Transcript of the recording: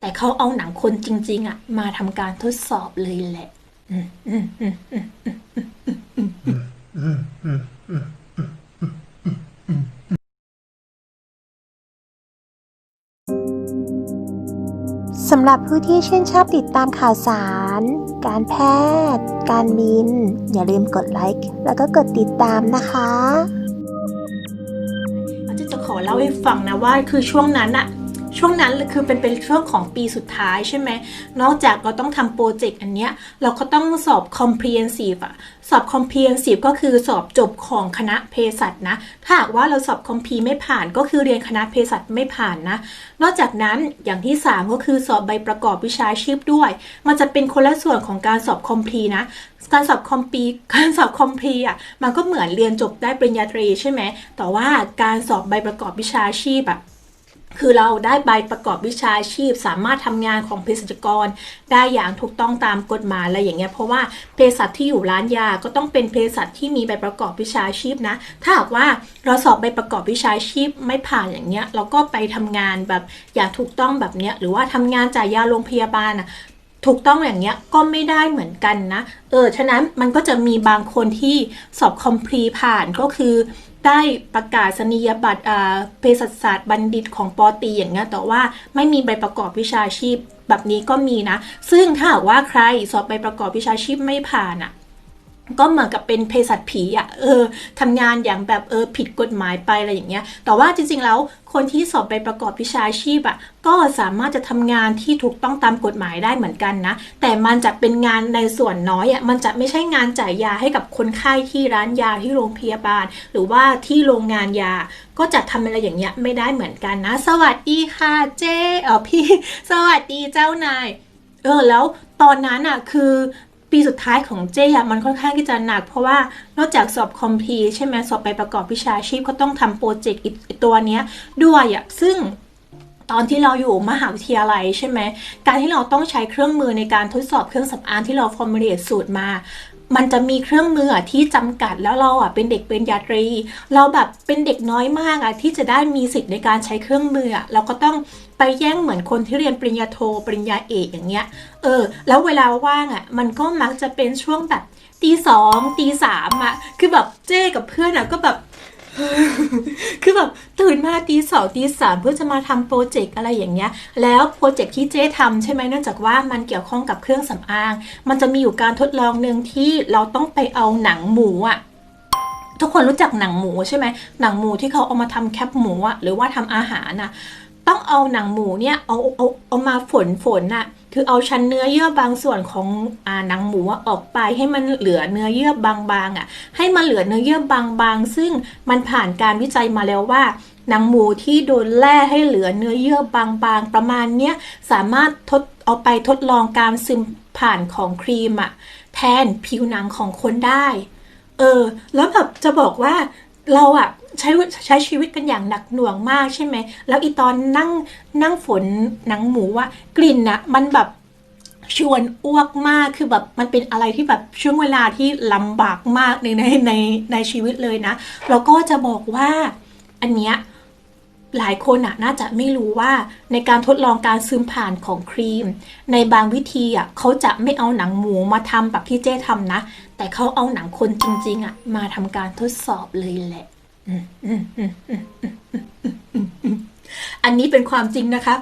แต่เขาเอาหนังคนจริง ๆ อะ มาทำการทดสอบเลยแหละอืมอืมอืมอืมสำหรับผู้ที่ชื่นชอบติดตามข่าวสาร การแพทย์ การบิน อย่าลืมกดไลค์แล้วก็กดติดตามนะคะอาจารย์จะขอเล่าให้ฟังนะว่าคือช่วงนั้นอะ ช่วงนั้นคือเป็นเป็นช่วงของปีสุดท้ายใช่ไหม นอกจากเราต้องทำโปรเจกต์อันเนี้ยเราก็ต้องสอบ comprehensive อะสอบ comprehensive ก็คือสอบจบของคณะเภสัชนะ ถ้าหากว่าเราสอบ comp ไม่ผ่านก็คือเรียนคณะเภสัชไม่ผ่านนะ นอกจากนั้นอย่างที่ 3 ก็คือสอบใบประกอบวิชาชีพด้วย มันจะเป็นคนละส่วนของการสอบคอมพลีนะการสอบคอมพีการสอบคอมพีอะมันก็เหมือนเรียนจบได้ปริญญาตรีใช่ไหมแต่ว่าการสอบใบประกอบวิชาชีพอะ คือเราได้ใบประกอบวิชาชีพ สามารถทำงานของเภสัชกร ได้อย่างถูกต้องตามกฎหมายอะไรอย่างเงี้ยเพราะว่าเภสัชที่อยู่ร้านยาก็ต้องเป็นเภสัชที่มีใบประกอบวิชาชีพนะ ถ้าหากว่าเราสอบใบประกอบวิชาชีพไม่ผ่านอย่างเงี้ยเราก็ไปทำงานแบบอย่างถูกต้องแบบเนี้ยหรือว่าทำงานจ่ายยาโรงพยาบาลอะถูกต้องอย่างเงี้ยก็ไม่ได้เหมือนกันนะ เออ ฉะนั้นมันก็จะมีบางคนที่สอบคอมพลีผ่านก็คือ ได้ประกาศนียบัตรเภสัชศาสตร์บัณฑิตของปอตีอย่างเงี้ยแต่ว่าไม่มีใบประกอบวิชาชีพแบบนี้ก็มีนะ ซึ่งถ้าหากว่าใครสอบใบประกอบวิชาชีพไม่ผ่านอะ ก็เหมือนกับเป็นเภสัชผีอะ่ะเออทำงานอย่างแบบเออผิดกฎหมายไปอะไรอย่างเงี้ย แต่ว่าจริงๆแล้วคนที่สอบใบประกอบวิชาชีพอะ่ะก็สามารถจะทำงานที่ถูกต้องตามกฎหมายได้เหมือนกันนะ แต่มันจะเป็นงานในส่วนน้อยอะ่ะมันจะไม่ใช่งานจ่ายยาให้กับคนไข้ที่ร้านยาที่โรงพยาบาล หรือว่าที่โรงงานยา ก็จะทำอะไรอย่างเงี้ยไม่ได้เหมือนกันนะ สวัสดีค่ะเจ๊เออพี่ สวัสดีเจ้านายเออแล้วตอนนั้นอะคือ ปีสุดท้ายของเจ๊มันค่อนข้างที่จะหนัก เพราะว่านอกจากสอบคอมพีใช่ไหมสอบไปประกอบวิชาชีพก็ต้องทำโปรเจกต์อีกตัวเนี้ยด้วยอะซึ่งตอนที่เราอยู่มหาวิทยาลัยใช่ไหม การที่เราต้องใช้เครื่องมือในการทดสอบเครื่องสำอางที่เราฟอร์มูลเลตสูตรมา มันจะมีเครื่องมืออะที่จำกัดแล้วเราอะเป็นเด็กเป็นญาตรี เราแบบเป็นเด็กน้อยมากอะที่จะได้มีสิทธิ์ในการใช้เครื่องมืออะเราก็ต้องไปแย่งเหมือนคนที่เรียนปริญญาโทปริญญาเอกอย่างเงี้ย เออ แล้วเวลาว่างอะ มันก็มักจะเป็นช่วงแบบตีสองตีสามอะ คือแบบเจ้กับเพื่อนอะก็แบบ คือแบบตื่นมาตีสองตีสามเพื่อจะมาทำโปรเจกต์อะไรอย่างเงี้ย แล้วโปรเจกต์ที่เจ๊ทำใช่ไหมเนื่องจากว่ามันเกี่ยวข้องกับเครื่องสำอาง มันจะมีอยู่การทดลองหนึ่งที่เราต้องไปเอาหนังหมูอะทุกคนรู้จักหนังหมูใช่ไหมหนังหมูที่เขาเอามาทำแคปหมูอะหรือว่าทำอาหารน่ะต้องเอาหนังหมูเนี่ยเอาเอาเอามาฝนฝนน่ะ คือเอาชั้นเนื้อเยื่อบางส่วนของอหนังหมูอออกไปให้มันเหลือเนื้อเยื่อบางๆอะ ให้มันเหลือเนื้อเยื่อบางๆ ซึ่งมันผ่านการวิจัยมาแล้วว่าหนังหมูที่โดนแล่ให้เหลือเนื้อเยื่อบางๆ ประมาณเนี้ยสามารถทดเอาไปทดลองการซึมผ่านของครีมอะแทนผิวหนังของคนได้ เออ แล้วแบบจะบอกว่า เราอะใช้ใช้ชีวิตกันอย่างหนักหน่วงมากใช่ไหม แล้วอีตอนนั่งนั่งฝนหนังหมูว่ากลิ่นอะมันแบบชวนอ้วกมากคือแบบมันเป็นอะไรที่แบบช่วงเวลาที่ลำบากมากในในในในชีวิตเลยนะ แล้วก็จะบอกว่าอันเนี้ย หลายคนอะน่าจะไม่รู้ว่าในการทดลองการซึมผ่านของครีม ในบางวิธีอะเขาจะไม่เอาหนังหมูมาทำแบบที่เจ๊ทำนะ แต่เขาเอาหนังคนจริงๆอะมาทำการทดสอบเลยแหละอันนี้เป็นความจริงนะคะ